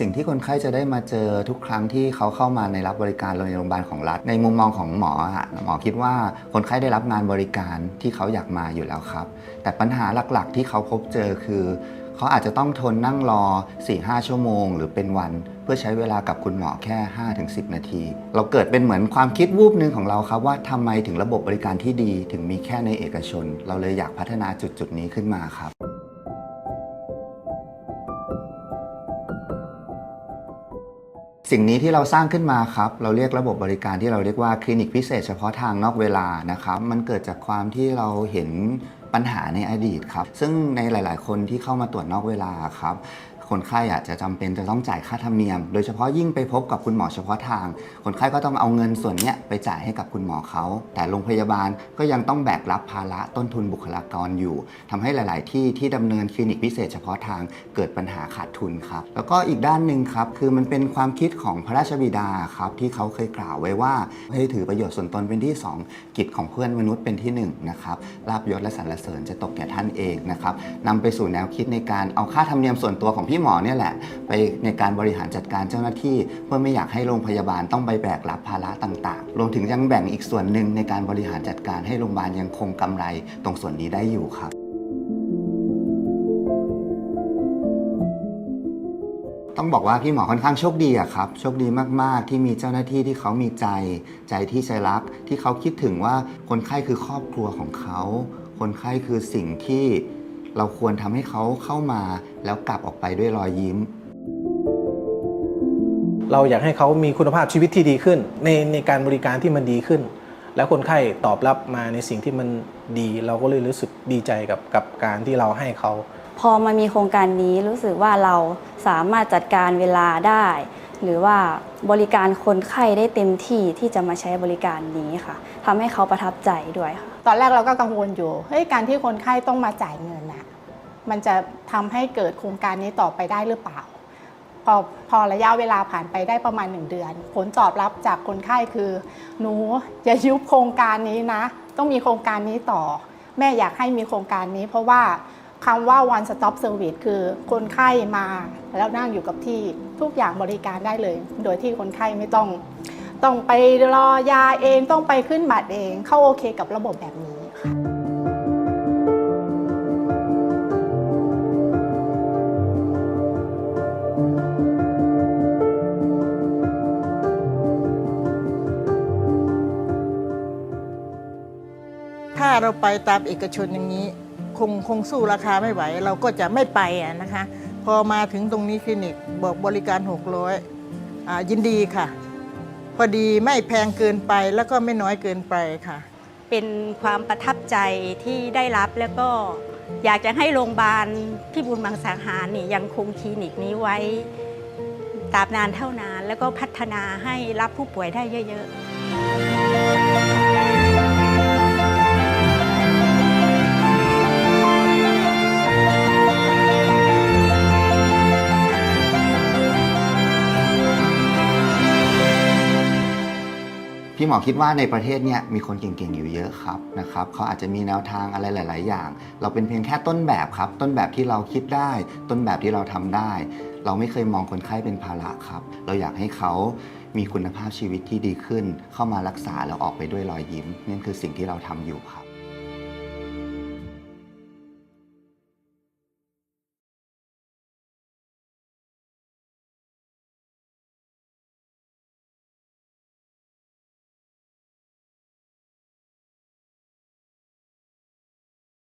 สิ่งที่คนไข้จะได้มาเจอทุกครั้งที่เขาเข้ามาในรับบริการในโรงพยาบาลของรัฐ ในมุมมองของหมออะหมอคิดว่าคนไข้ได้รับงานบริการที่เขาอยากมาอยู่แล้วครับ แต่ปัญหาหลักๆ ที่เขาพบเจอคือ เขาอาจจะต้องทนนั่งรอ 4-5 ชั่วโมง หรือเป็นวัน เพื่อใช้เวลากับคุณหมอแค่ 5-10 นาที เราเกิดเป็นเหมือนความคิดวูบหนึ่งของเราครับว่าทำไมถึงระบบบริการที่ดี ถึงมีแค่ในเอกชน เราเลยอยากพัฒนาจุดๆนี้ขึ้นมาครับ สิ่งนี้ที่เราสร้างขึ้นมาครับ เราเรียกระบบบริการที่เราเรียกว่าคลินิกพิเศษเฉพาะทางนอกเวลานะครับ มันเกิดจากความที่เราเห็นปัญหาในอดีตครับ ซึ่งในหลาย ๆ คนที่เข้ามาตรวจนอกเวลาครับ คนไข้อาจจะจำเป็นจะต้องจ่ายค่าธรรมเนียม โดยเฉพาะยิ่งไปพบกับคุณหมอเฉพาะทาง คนไข้ก็ต้องเอาเงินส่วนเนี้ยไปจ่ายให้กับคุณหมอเขา แต่โรงพยาบาลก็ยังต้องแบกรับภาระต้นทุนบุคลากรอยู่ทำให้หลาย ๆ ที่ที่ดำเนินคลินิกพิเศษเฉพาะทางเกิดปัญหาขาดทุนครับ แล้วก็อีกด้านหนึ่งครับ คือมันเป็นความคิดของพระราชบิดาครับที่เขาเคยกล่าวไว้ว่าให้ถือประโยชน์ส่วนตนเป็นที่ 2 กิจของเพื่อนมนุษย์เป็นที่1นะครับลาบยศและสรรเสริญจะตกแก่ท่านเองนะครับนำไปสู่แนวคิดในการเอาค่าธรรมเนียมส่วนตัวของพี่ี่หมอเนี่ยแหละ ไปในการบริหารจัดการเจ้าหน้าที่ เพื่อไม่อยากให้โรงพยาบาลต้องไปแบกรับภาระต่างๆ รวมถึงยังแบ่งอีกส่วนหนึ่งในการบริหารจัดการให้โรงพยาบาลยังคงกำไรตรงส่วนนี้ได้อยู่ครับต้องบอกว่าพี่หมอค่อนข้างโชคดีอะครับ โชคดีมากๆ ที่มีเจ้าหน้าที่ที่เขามีใจใจที่ใจรัก ที่เขาคิดถึงว่าคนไข้คือครอบครัวของเขา คนไข้คือสิ่งที่ เราควรทำให้เขาเข้ามาแล้วกลับออกไปด้วยรอยยิ้ม เราอยากให้เขามีคุณภาพชีวิตที่ดีขึ้น ในในการบริการที่มันดีขึ้น แล้วคนไข้ตอบรับมาในสิ่งที่มันดี เราก็เลยรู้สึกดีใจกับกับการที่เราให้เขา พอมามีโครงการนี้รู้สึกว่าเราสามารถจัดการเวลาได้ หรือว่าบริการคนไข้ได้เต็มที่ที่จะมาใช้บริการนี้ค่ะทำให้เขาประทับใจด้วยค่ะ ตอนแรกเราก็กังวลอยู่เฮ้ยการที่คนไข้ต้องมาจ่ายเงินน่ะมันจะทำให้เกิดโครงการนี้ต่อไปได้หรือเปล่า พอพอระยะเวลาผ่านไปได้ประมาณ 1 เดือน ผลตอบรับจากคนไข้คือหนูอย่ายุบโครงการนี้นะ ต้องมีโครงการนี้ต่อ แม่อยากให้มีโครงการนี้ เพราะว่า คำว่า one stop service คือคนไข้มาแล้วนั่งอยู่กับที่ทุกอย่างบริการได้เลย โดยที่คนไข้ไม่ต้อง ต้องไปรอยาเองต้องไปขึ้นบัตรเองเข้าโอเคกับระบบแบบนี้ค่ะถ้าเราไปตามเอกชนอย่างนี้ คงคงสู้ราคาไม่ไหว เราก็จะไม่ไปะนะคะ พอมาถึงตรงนี้คลินิกบอกบริการ 600อ่ายินดีค่ะ พอดีไม่แพงเกินไปแล้วก็ไม่น้อยเกินไปค่ะ เป็นความประทับใจที่ได้รับแล้วก็อยากจะให้โรงพยาบาลพิบูลมังสาหารนี่ยังคงคลินิกนี้ไว้ตราบนานเท่านาน แล้วก็พัฒนาให้รับผู้ป่วยได้เยอะ ๆ พี่หมอคิดว่าในประเทศเนี่ยมีคนเก่งๆอยู่เยอะครับนะครับเขาอาจจะมีแนวทางอะไรหลาย ๆ อย่าง เราเป็นเพียงแค่ต้นแบบครับ ต้นแบบที่เราคิดได้ ต้นแบบที่เราทำได้ เราไม่เคยมองคนไข้เป็นภาระครับ เราอยากให้เขามีคุณภาพชีวิตที่ดีขึ้น เข้ามารักษาแล้วออกไปด้วยรอยยิ้มนั่นคือสิ่งที่เราทำอยู่ครับ